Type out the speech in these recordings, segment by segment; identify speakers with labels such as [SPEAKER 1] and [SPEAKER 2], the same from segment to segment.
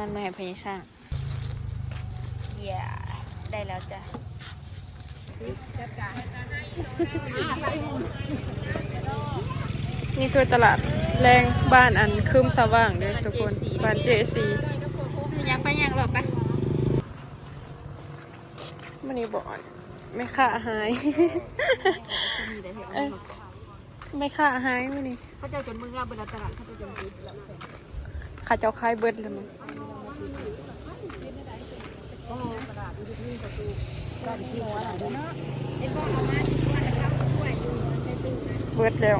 [SPEAKER 1] มันมาให้พ
[SPEAKER 2] ญาช่างเย่ได้แล้วจ้ะ
[SPEAKER 1] นี่คือตลาดแรงบ้านอันคืมสว่างเด้อทุกคน บ้านเจซี
[SPEAKER 2] ซื้อยังไปยังหรอปะ
[SPEAKER 1] มันนี่บอกไม่ค่าหายเอ้ยไม่ค่าหายมันนี่
[SPEAKER 2] เขาเจ้าจนมึงเราไปตลาดเขาเจ้าจนดีแล้ว
[SPEAKER 1] ข้าเจ้าคายเบิดเลยมั้ง เบิดแล้ว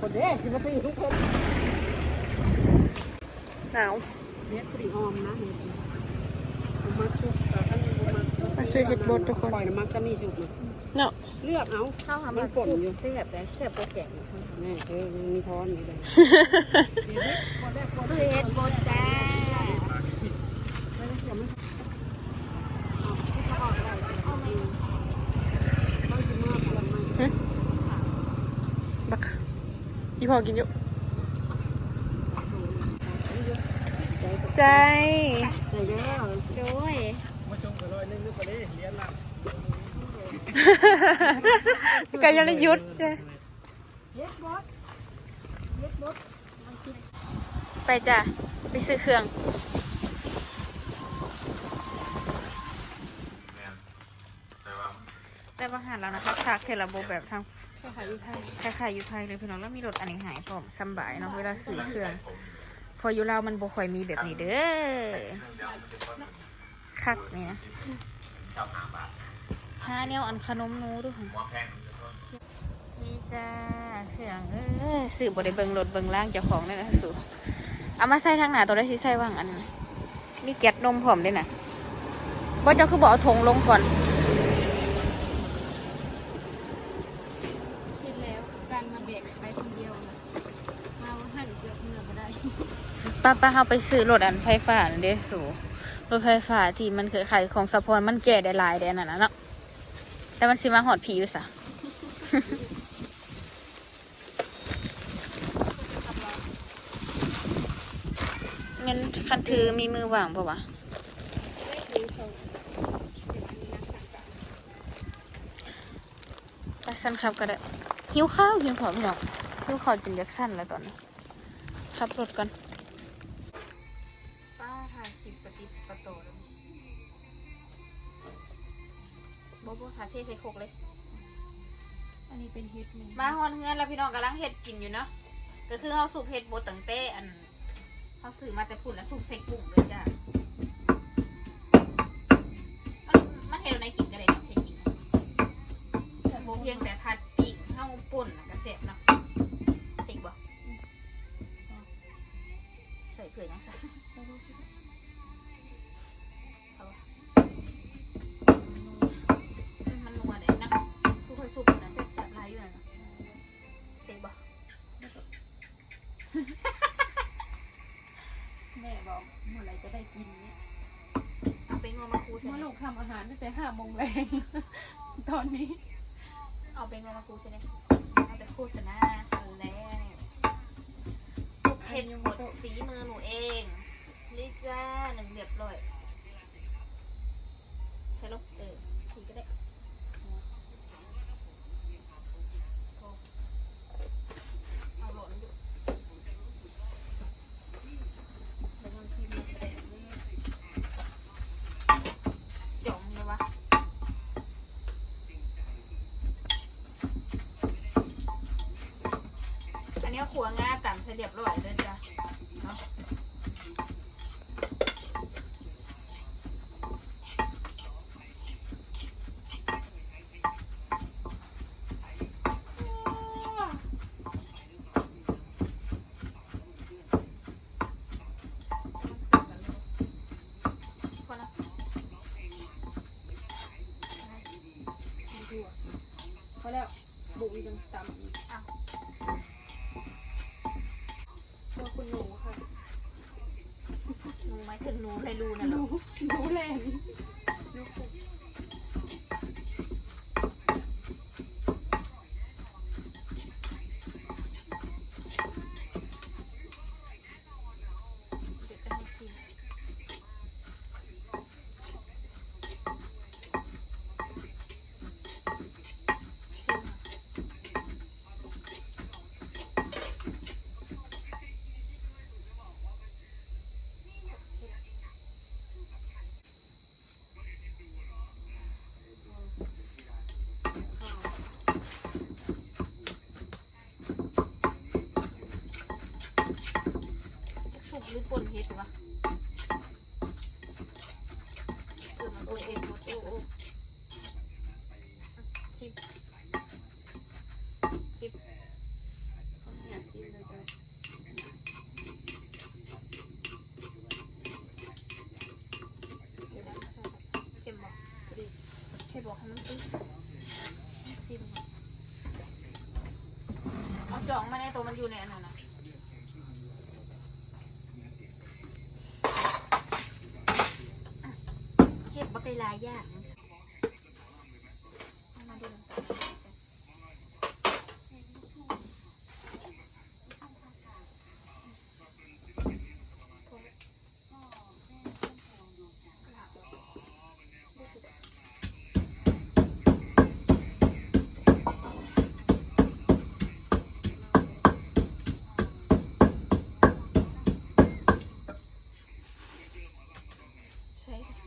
[SPEAKER 3] คนเด้สิมาซื้อทุกคน
[SPEAKER 1] หนาว
[SPEAKER 3] เฮ็ดปรีออมนะเฮ็ดเอามาสุกแต่ท่านบ่มาสุก
[SPEAKER 1] มาซื้ อเห็ดบดทุกคน
[SPEAKER 3] ปล่อยน้ำมันจะมีสุกนะ
[SPEAKER 1] เนาะ
[SPEAKER 3] เลือกเอา
[SPEAKER 2] เข้าหา
[SPEAKER 3] มั
[SPEAKER 2] น
[SPEAKER 3] ป่นอยู่
[SPEAKER 2] เสียบเลยเสียบโปรแกรม
[SPEAKER 3] แม่เออมันมีท้อนอยู่เลย
[SPEAKER 2] ซื้อเฮ็ดบดจ้า
[SPEAKER 1] บักอีพอกินอยู่ใจ
[SPEAKER 3] ใส่แล้ว
[SPEAKER 2] โดย
[SPEAKER 1] ก็ยังได้หยุดจ้ะ
[SPEAKER 2] ไปจ้ะ ไปซื้อเครื่องแต่ว่าหันแล้วนะคะฉากเทระบบแบบทาง
[SPEAKER 1] คล้ายๆอยู่ไทย
[SPEAKER 2] คล้ายๆอยู่ไทยเลยพี่น้องแล้วมีรถอันนี้หายพร้อมสำบายเนาะเวลาซื้อเครื่อง พออยู่ลาวมันบ่ค่อยมีแบบนี้เด้อคักนี่นะ ห้าแนวอันขนมหนูด้วยนี่จ้าเครื่องเออซื้อบริเบิงรถเบิงล่างเจ้าของเลยนะสูเอามาใส่ทางหน้าตัวได้สิใส่ว่างอันนี้มีแก๊สนมพร้อมด้วยนะบ่เจ้าคือบอกเอาถงลงก่อน
[SPEAKER 3] ชินแล้วการมาแบกไปคนเดียวนะมาหั่นเกลือเนื้อก็ได้
[SPEAKER 2] ป้าป้าเขาไปซื้อรถอันไฟฟ้านั่นเด้สูรถไฟฟ้าที่มันเคยขายของสะพอนมันแก่ได้หลายเด้นั่นน่ะเนาะ แต่มันสิมาหอดผีอยู่สะเงินคันถือมีมือว่างปะวะไปสั้นครับก็ได้ หิวข้าวหิวขอพี่น้องหิวขอจนยักสั้นแล้วตอนนี้ขับรถก่อน บโบสาเทใส่โคกเลย
[SPEAKER 1] อันนี้เป็นเห็ดนี่
[SPEAKER 2] มาฮอนเฮือนแล้วพี่น้องกำลังเห็ดกินอยู่เนาะก็คือเขาสูบเห็ดโบตังเต้อันเขาซื้อมาแต่พุ่นแล้วสูบใส่กุ้งเลยจ้ะมันมันเห็ดอะไรกินกันเลยเนาะเห็ดกินโบเพียงแต่ผัดปิ้งเข้าป่นน่ะกระเสบเนาะเสิบ่ใส่เกลือยังใส่ ก
[SPEAKER 1] ทำอาหารตั้งแต่ห้าโมงแรงตอนนี้
[SPEAKER 2] เอาเป็นมาคูใช่ไหมเอาไปโฆษณาทันแล้วทุกเห็นหมดฝีมือหนูเองลิจ้าหนึ่งเรียบร้อยใช่ลูกเออคุยก็ได้เอาโหลดอยู่เดี๋ยวมันพิมพ์ไปเลยจ่องเลยวะ อันนี้ขัวงาต่ำ เรียบร้อยเลยจ้ะเนาะคนละ
[SPEAKER 3] เแล้
[SPEAKER 1] วบุกอีกจังตำอีก
[SPEAKER 2] อ้าว
[SPEAKER 1] ตัวคุณหนูค่ะ
[SPEAKER 2] หนูไหมายถึงหนูในรูนะ
[SPEAKER 1] หนู
[SPEAKER 2] ลูก
[SPEAKER 1] หนูแรงหนูคุก
[SPEAKER 2] เดี๋ยวจะให้ชิม สุกหรือ ปนเห็ดวะเออมันป่นเห็ดหมดโอ้โอ้ชิมชิม
[SPEAKER 1] อยากกินเลยจ้ะ
[SPEAKER 2] เดี๋ยวนะเค็มบอกดิให้บอกให้มันตื้นชิมก่อนเอาจ่องมาในตัวมันอยู่ในอันนั้นนะ เห็ดบักได้หลายยางเอามาดูใช่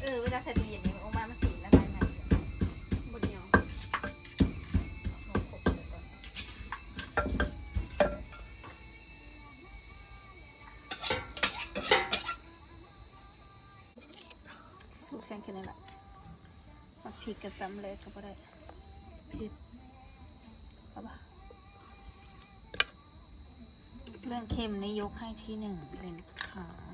[SPEAKER 2] เออเวลาใส่ตู้เย็นนี่มันออกมามันสีละลายใหม่
[SPEAKER 1] บดเหนียว
[SPEAKER 2] ลองขบดูก่อนลูกแซงแค่นั้แหละมาพริกกับตำเลยก็บ่ได้พริกเอาปะเรื่องเค็มนี่ยกให้ที่หนึ่งเป็นขาว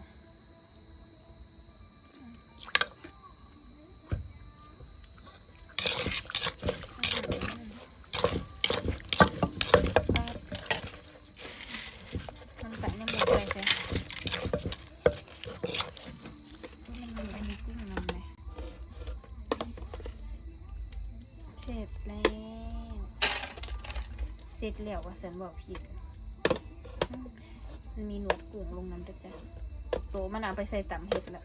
[SPEAKER 2] แล้ว เสร็จแล้วว่าฉันบอกผิดมันมีหนวดกุ้งลงน้ำด้วยจ้ะโตมันเอาไปใส่ตำเห็ดแล้ว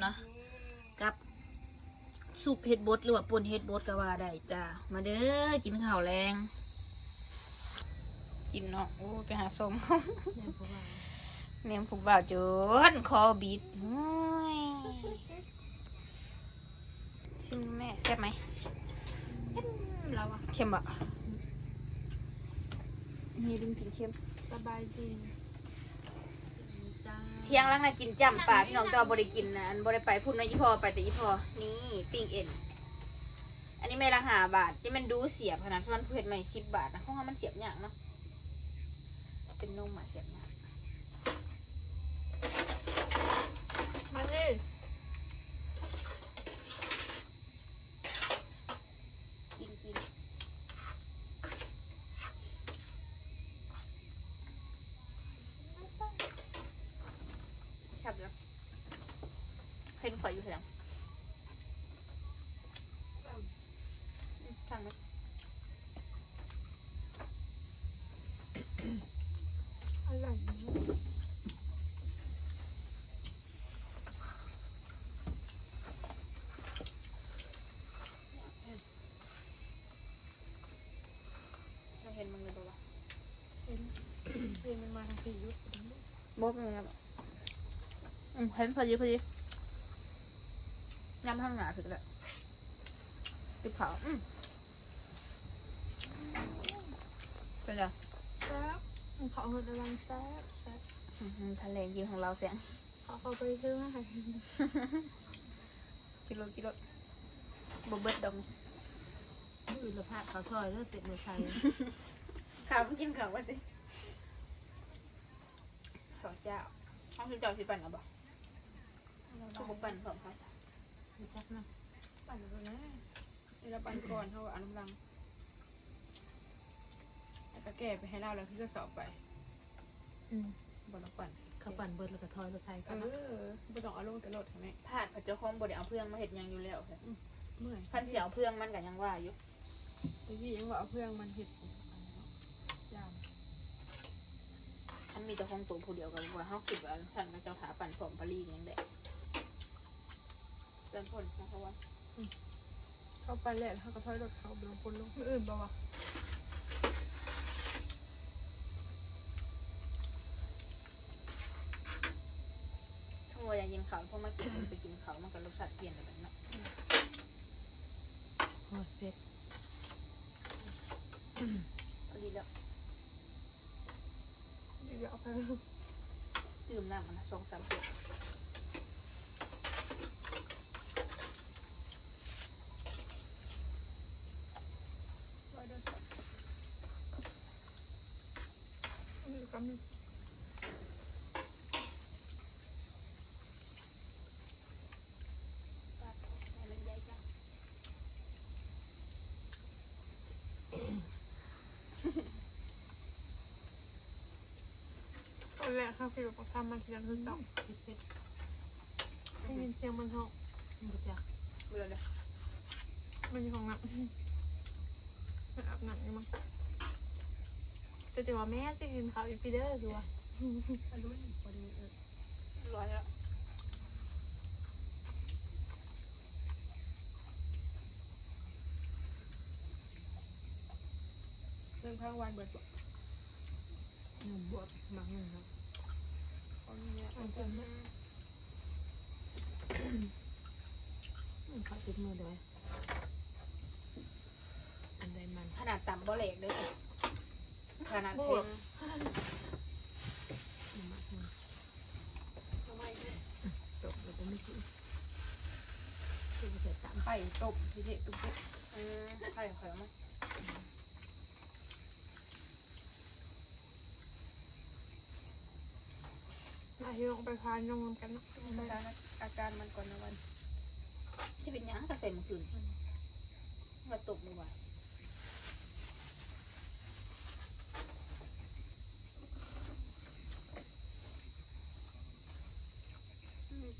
[SPEAKER 2] เนาะกับสุปเห็ดบดหรือว่าปนเห็ดบดก็ว่าได้จ้ามาเด้อกินข้าวแรงกินเนาะโอ้ไปหาสมเนียมผูกบ่าวจนคอบิดโอ้ยชิมแม่แซ่บไหมเราอะเค็มอะ
[SPEAKER 1] มีดึงถึงเค็มสบายจริง
[SPEAKER 2] เที่ยงแล้วนะกินจำป่าพี่น้องตัวบริกินนะอันบริไปพูดนะยี่พอไปแต่ยี่พอนี่ปิ้งเอ็นอันนี้ไม่ละหาบาทที่มันดูเสียบขนาดมันเพื่อนใหม่สิบบาทนะเพราะว่ามันเสียบอย่างเนาะเป็นนุ่มอะเสียบอย่าง
[SPEAKER 1] มาดิ
[SPEAKER 2] กินกิน ครับแล้วเห็นข่อยอยู่เสียงสั่งไหม
[SPEAKER 1] อร่อยนะ
[SPEAKER 2] เราเห็นมึงเลยปะวะ
[SPEAKER 1] เรียนมันมาทางสี่ยุทธ
[SPEAKER 2] บอกมึงแล้ว อืมเห็นพอดีพอดีน้ำข้างหนาถึงแล้วติดเผาอืมเป็นไง
[SPEAKER 1] แซ่บเขาเอาระวังแซ่บแซ่บ
[SPEAKER 2] อืมทะเลกินของเราเสียง
[SPEAKER 1] เขาเขาไปซื้อมาให้
[SPEAKER 2] กิโลกิโลบเบิดดอง
[SPEAKER 3] อื่นละพาเขาซอยแล้วเสร็จมาใส่
[SPEAKER 2] ข้าวกินข้าววันสิสองเจ้าห้องคือเจ้าสิปั่นเอาบ่คื อบ่ปั่นสองข้าวสาร
[SPEAKER 3] จักนะ
[SPEAKER 1] ปั่นก่อนนะเวลาปั่นก่อนเขาเอาน้ำลังแล้วก็แก้ไปให้เราแล้วพี่ก็สอบไป
[SPEAKER 3] อืม
[SPEAKER 1] บอลปั่น
[SPEAKER 3] เขาปั่นเบิดแล้วก็ทอยแล้วใส่
[SPEAKER 1] เอ
[SPEAKER 3] กัน
[SPEAKER 1] อไม่ต้องเอาลงแต่รถใช่ไหม
[SPEAKER 2] พลาดพระเจ้าของบ่ได้เอาเพื่องมาเห็ดหยังอยู่แล้วค่ะ
[SPEAKER 1] เมื่อย
[SPEAKER 2] พันเสียเอาเพื่องมันก็ยังว่าอยู่
[SPEAKER 1] แต่พี่ยังว่าเอาเพื่องมันเห็ดยาม
[SPEAKER 2] อันมีแต่ของตัวผู้เดียวกับว่าเฮาคิดว่าท่านก็เจ้าถาปั่นผมปรีอย่างแดะ เดินพ่นนะเพราะว่า
[SPEAKER 1] เข้าไปแล้วเขาก็ถอยรถเขาลงคนลงมืออื่นบ่วะ
[SPEAKER 2] ช่วงเวลายินเขาวพอมากินไปกินเขาวมันก็รสชาติเปลี่ยนไปแบบนั้น
[SPEAKER 3] โอ้ยเสร็จ
[SPEAKER 2] พอดีแล้ว
[SPEAKER 1] เดี๋ยวเอาไป
[SPEAKER 2] ดื่มน้ำมันนะสองสามเดือน
[SPEAKER 1] ไว้เดี๋ยวสักนี่ก็มี
[SPEAKER 2] ปลาทอดแม่เล่นใหญ่จัง
[SPEAKER 1] ตอนแรกเขาคิดว่าทำมันเสียงคือเต่า
[SPEAKER 3] เสร็จเสร็จ
[SPEAKER 1] ได้ยินเสียงมันเหาะ
[SPEAKER 3] มันก็จะ
[SPEAKER 2] เบื่อเลย
[SPEAKER 1] มันอยู่ของน้ำมันอาบน้ำอยู่มั้งแต่จะว่าแม่จะกินข้าวอีกปีเดอร์ดูว่า
[SPEAKER 3] อร่อยพอดีเออ
[SPEAKER 2] ร้อยแล้ว
[SPEAKER 1] เรื่องข้างวันเบิดบอก
[SPEAKER 3] หนุ่มบวบมังหนึ่งครับ
[SPEAKER 1] ตอนนี้อัน เกินมาก
[SPEAKER 3] มันเขาติดมือด้วยอันใดมัน
[SPEAKER 2] ขนาดต่ำบ่เหล็กเลยขนาดเพ็ง
[SPEAKER 3] มันมักมัน
[SPEAKER 1] ทำไมเนี่ย
[SPEAKER 3] ตกแล้วก็ไม่กินคือเสร็จสาม
[SPEAKER 1] ไข่ต้มทีเด็ดตุ๊กตุ๊ก
[SPEAKER 2] อืมไข่ไข่มา
[SPEAKER 1] อายุลงไปพานยองกันนะอาการมันก่อนนะวัน
[SPEAKER 2] ที่เป็นหยังกระเซ็นมันคืนมาตกมือว่ะ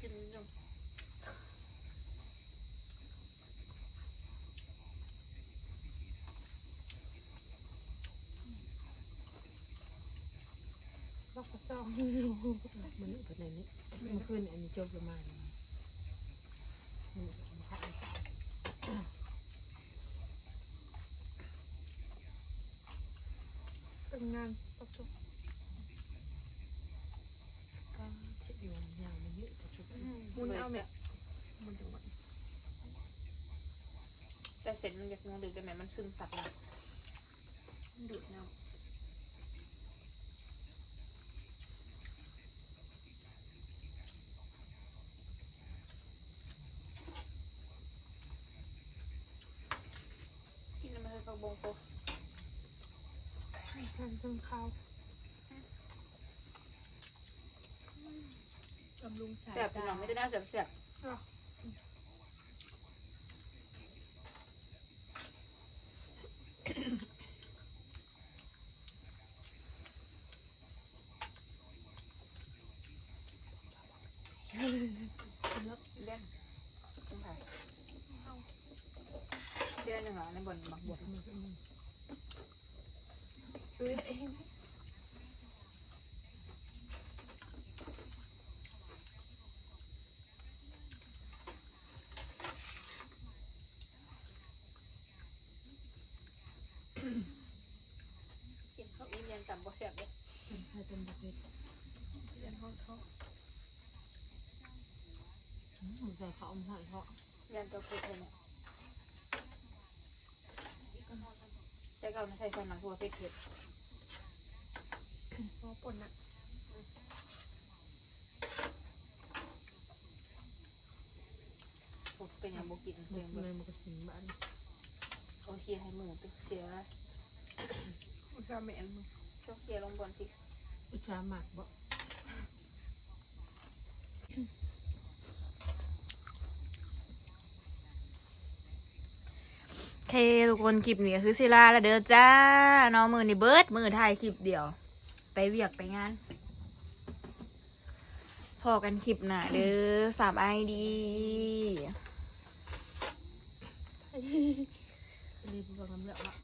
[SPEAKER 1] กินยัง
[SPEAKER 3] ล็อกกระซ่องมั นอยู่ภายในนี้เมื่อคืนอันนี้จบประมาณมันพักอากาศ
[SPEAKER 1] เป็นงานประชุม
[SPEAKER 3] ก็เทอยู่ยาวมันเยอะแต่ชุด
[SPEAKER 1] มุนเอาเนี่ยมันถึงวัน
[SPEAKER 2] แต่เสร็จมันอยากงงดึกได้ไหมมันซึมซับนะดูดน้ำ งโต
[SPEAKER 1] ทานจนข้าว
[SPEAKER 3] บำรุงสาย
[SPEAKER 2] แซ่บพี่น้องไม่ได้น่าแซ่บแซ่บ
[SPEAKER 1] หรอ
[SPEAKER 2] เล่นคุณผ่านเดือนหนึ่งเหรอในบนบักบด
[SPEAKER 1] เออเอง
[SPEAKER 2] กินข้าวอิ่มยังต่ำบ่แซ่บเลย
[SPEAKER 3] ให้เป็นประเภท
[SPEAKER 1] เรียนห้องท้อง
[SPEAKER 3] มันใส่เขาใส่เขา
[SPEAKER 2] ยันตัวเผ็ดเลยเนี่ยแต่ก็เอามาใส่ใส่หนังหัวเผ็ดเผ็ด
[SPEAKER 1] พอป่นะ
[SPEAKER 2] เป็นอย่างบุกิน
[SPEAKER 3] เมื
[SPEAKER 2] เสี
[SPEAKER 3] ย
[SPEAKER 2] งเบิ่
[SPEAKER 3] เลยมันก็สิงบ้าน
[SPEAKER 2] เขาเคลียร์ให้มือตึกเสีย
[SPEAKER 1] อุตส่าห์แม่นมึง
[SPEAKER 2] ช่วงเคลียร์ลงบนสิ
[SPEAKER 3] อุชาหมักบ่
[SPEAKER 2] โอเคทุกคนคลิปนี้ก็คือศิลาแล้วเด้อจ้าน้องมือนี่เบิร์ดมือถ่ายคลิปเดียว ไปเวียกไปงานพอกันคลิปหน้าเด้อสามไอดี